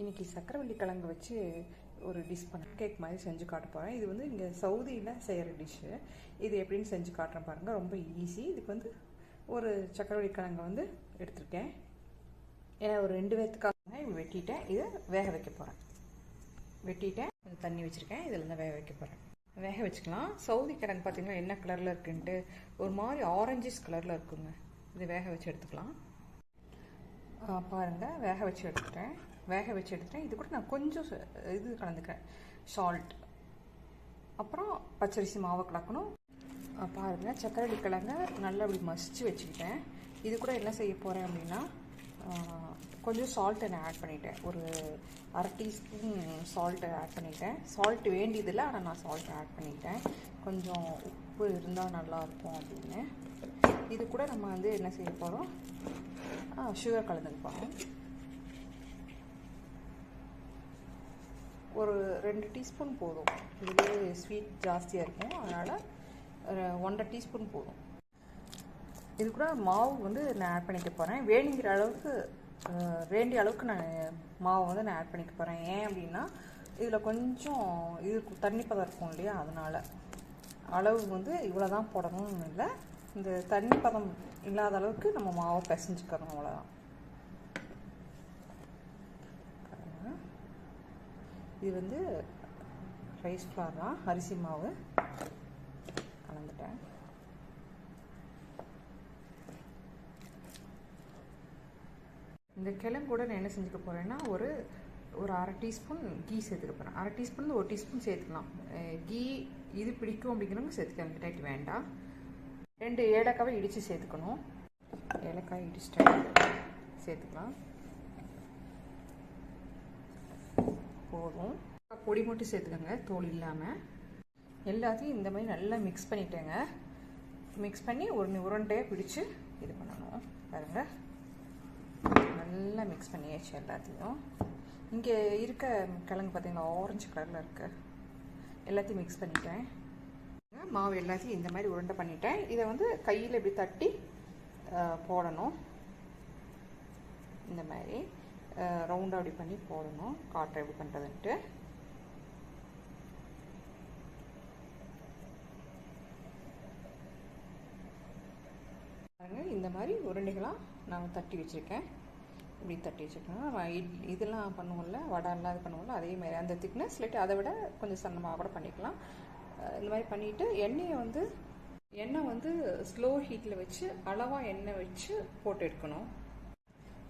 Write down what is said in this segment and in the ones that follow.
இன்னைக்கு சக்கரவள்ளி கிழங்கு வச்சு ஒரு டிஷ் பண்ண கேக் மாதிரி செஞ்சு காட்ட போகிறேன் இது வந்து இங்கே சவுதியில் செய்கிற டிஷ்ஷு இது எப்படின்னு செஞ்சு காட்டுறேன் பாருங்கள் ரொம்ப ஈஸி இதுக்கு வந்து ஒரு சக்கரவள்ளி கிழங்கு வந்து எடுத்திருக்கேன். ஏன்னா ஒரு ரெண்டு பேர்த்துக்காக வெட்டிட்டேன். இதை வேக வைக்க போகிறேன் வெட்டிட்டேன். தண்ணி வச்சுருக்கேன். இதில் தான் வேக வைக்க போகிறேன் வேக வச்சுக்கலாம். சவுதி கிழங்கு பார்த்தீங்கன்னா என்ன கலரில் இருக்குன்ட்டு ஒரு மாதிரி ஆரஞ்சிஸ் கலரில் இருக்குங்க. இது வேக வச்சு எடுத்துக்கலாம். பாருங்கள் வேக வச்சு எடுத்துட்டேன். வேக வச்சு எடுத்துட்டேன். இது கூட நான் கொஞ்சம் ச- இது கலந்துக்கிறேன். சால்ட் அப்புறம் பச்சரிசி மாவு கலக்கணும். பாருங்கள் பாருங்க சக்கரவள்ளி கிழங்க நல்லா அப்படி மசிச்சு வச்சுக்கிட்டேன். இது கூட என்ன செய்ய போகிறேன் அப்படின்னா கொஞ்சம் சால்ட் நான் ஆட் பண்ணிட்டேன். ஒரு அரை டீஸ்பூன் சால்ட்டை ஆட் பண்ணிட்டேன். சால்ட் வேண்டியதில்லை ஆனால் நான் சால்ட் ஆட் பண்ணிட்டேன். கொஞ்சம் உப்பு இருந்தால் நல்லாயிருக்கும் அப்படின்னு. இது கூட நம்ம வந்து என்ன செய்ய போகிறோம் சுகர் கலந்துக்க போகிறோம் ஒரு ரெண்டு டீஸ்பூன் போதும். இதுலேயே ஸ்வீட் ஜாஸ்தியாக இருக்கும். அதனால் ஒன்றரை டீஸ்பூன் போதும். இது கூட மாவு வந்து நான் ஆட் பண்ணிக்க போகிறேன் வேணுங்கிற அளவுக்கு வேண்டிய அளவுக்கு நான் மாவு வந்து நான் ஆட் பண்ணிக்க போகிறேன் ஏன் அப்படின்னா இதில் கொஞ்சம் இது தண்ணி பதம் இருக்கும் இல்லையா? அதனால். அளவு வந்து இவ்வளோ தான் போடணும்னு இல்லை. இந்த தண்ணி பதம் இல்லாத அளவுக்கு நம்ம மாவை பிசைஞ்சுக்கிறோம் அவ்வளோதான் இது வந்து ரைஸ் ஃப்ளார் தான். அரிசி மாவு. கலந்துட்டேன். இந்த கிழங்கு கூட நான் என்ன செஞ்சுக்க போகிறேன்னா ஒரு ஒரு அரை டீஸ்பூன் கீ சேர்த்துக்க போகிறேன் அரை டீஸ்பூன் ஒரு டீஸ்பூன் சேர்த்துக்கலாம். கீ இது பிடிக்கும் அப்படிங்கிறவங்க சேர்த்துக்காங்க டைட் வேண்டாம். ரெண்டு ஏலக்காவை இடித்து சேர்த்துக்கணும். ஏலக்காய் இடிச்சிட்டேன். சேர்த்துக்கலாம். போதும். பொடி மட்டும் சேர்த்துக்கோங்க தோல் இல்லாமல் எல்லாத்தையும் இந்த மாதிரி நல்லா மிக்ஸ் பண்ணிட்டேங்க. மிக்ஸ் பண்ணி ஒரு உருண்டையாக பிடிச்சி இது பண்ணணும். பாருங்க. நல்லா மிக்ஸ் பண்ணியாச்சு எல்லாத்தையும். இங்கே இருக்க கிழங்கு பார்த்திங்கன்னா ஆரஞ்சு கலரில் இருக்கு. எல்லாத்தையும் மிக்ஸ் பண்ணிட்டேன். மாவு எல்லாத்தையும் இந்த மாதிரி உருண்டை பண்ணிட்டேன். இதை வந்து கையில் இப்படி தட்டி போடணும். இந்த மாதிரி. ரவுண்டாக அப்படி பண்ணி போடணும். காட்டுறேன் எப்படி பண்ணுறதுன்ட்டு இந்த மாதிரி உருண்டைகளாக நான் தட்டி வச்சுருக்கேன். இப்படி தட்டி வச்சுருக்கேன். நம்ம இட்- இதெல்லாம் பண்ணுவோம்ல வடை எல்லாம் இது பண்ணுவோம்ல அதே மாதிரி. அந்த திக்னஸ் இல்லாட்டி அதை விட கொஞ்சம் சன்னமாக கூட பண்ணிக்கலாம். இந்த மாதிரி பண்ணிவிட்டு எண்ணெயை வந்து எண்ணெய் வந்து ஸ்லோ ஹீட்டில் வச்சு அளவாக எண்ணெய் வச்சு போட்டு எடுக்கணும்.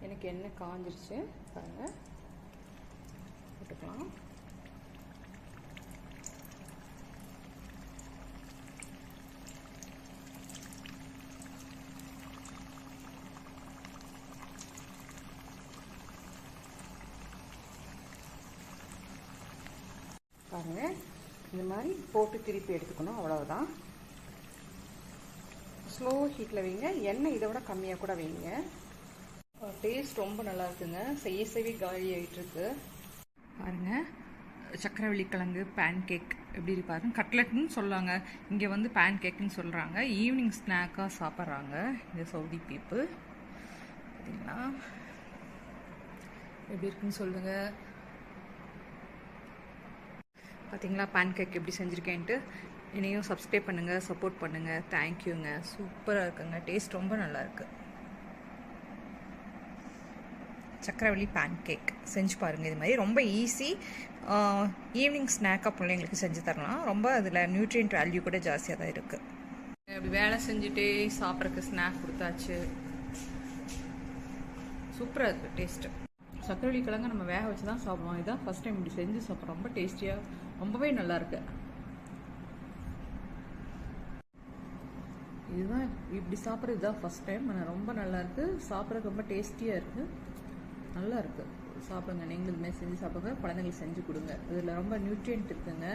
எனக்கு எண்ணெய் காஞ்சிருச்சு. பாருங்கள் போட்டுக்கலாம். பாருங்க. இந்த மாதிரி போட்டு திருப்பி எடுத்துக்கணும். அவ்வளவுதான். ஸ்லோ ஹீட்டில் வைங்க. எண்ணெய் இதை விட கம்மியாக கூட வைங்க. டேஸ்ட் ரொம்ப நல்லா இருக்குங்க செய்ய செய்ய காலி ஆகிட்டு இருக்கு பாருங்க. சக்கரவள்ளி கிழங்கு பேன் கேக் எப்படி இருப்பாரு கட்லெட்னு சொல்லுவாங்க இங்கே வந்து பேன் கேக்குன்னு சொல்கிறாங்க ஈவினிங் ஸ்நாக்காக சாப்பிட்றாங்க. இந்த சவுதி பீப்புள் பார்த்தீங்களா எப்படி இருக்குன்னு சொல்லுங்கள் பார்த்தீங்களா பேன் கேக் எப்படி செஞ்சுருக்கேன்ட்டு? என்னையும் சப்ஸ்கிரைப் பண்ணுங்கள் சப்போர்ட் பண்ணுங்கள் தேங்க்யூங்க சூப்பராக இருக்குங்க. டேஸ்ட் ரொம்ப நல்லா இருக்கு சக்கரவள்ளி பேன் கேக் செஞ்சு பாருங்கள் இது மாதிரி ரொம்ப ஈஸி ஈவினிங் ஸ்நாக்காக பிள்ளைங்களுக்கு செஞ்சு தரலாம். ரொம்ப அதில் நியூட்ரியன்ட் வேல்யூ கூட ஜாஸ்தியாக தான் இருக்குது அப்படி வேலை செஞ்சுட்டே சாப்பிட்றதுக்கு ஸ்நாக் கொடுத்தாச்சு. சூப்பராக இருக்குது டேஸ்ட்டு சக்கரவள்ளி கிழங்கு நம்ம வேக வச்சு தான் சாப்பிடுவோம். இதான் ஃபர்ஸ்ட் டைம் இப்படி செஞ்சு சாப்பிட்றோம். ரொம்ப டேஸ்டியாக ரொம்பவே நல்லாயிருக்கு இதுதான் இப்படி சாப்பிட்றது இதுதான் ஃபர்ஸ்ட் டைம் ஆனால் ரொம்ப நல்லாயிருக்கு சாப்பிட்றதுக்கு ரொம்ப டேஸ்டியாக இருக்குது நல்லா இருக்கு சாப்பிடுங்க. நீங்களும் செஞ்சு சாப்பிடுங்க. குழந்தைங்களுக்கு செஞ்சு கொடுங்க. இதில் ரொம்ப நியூட்ரியன்ட் இருக்குங்க.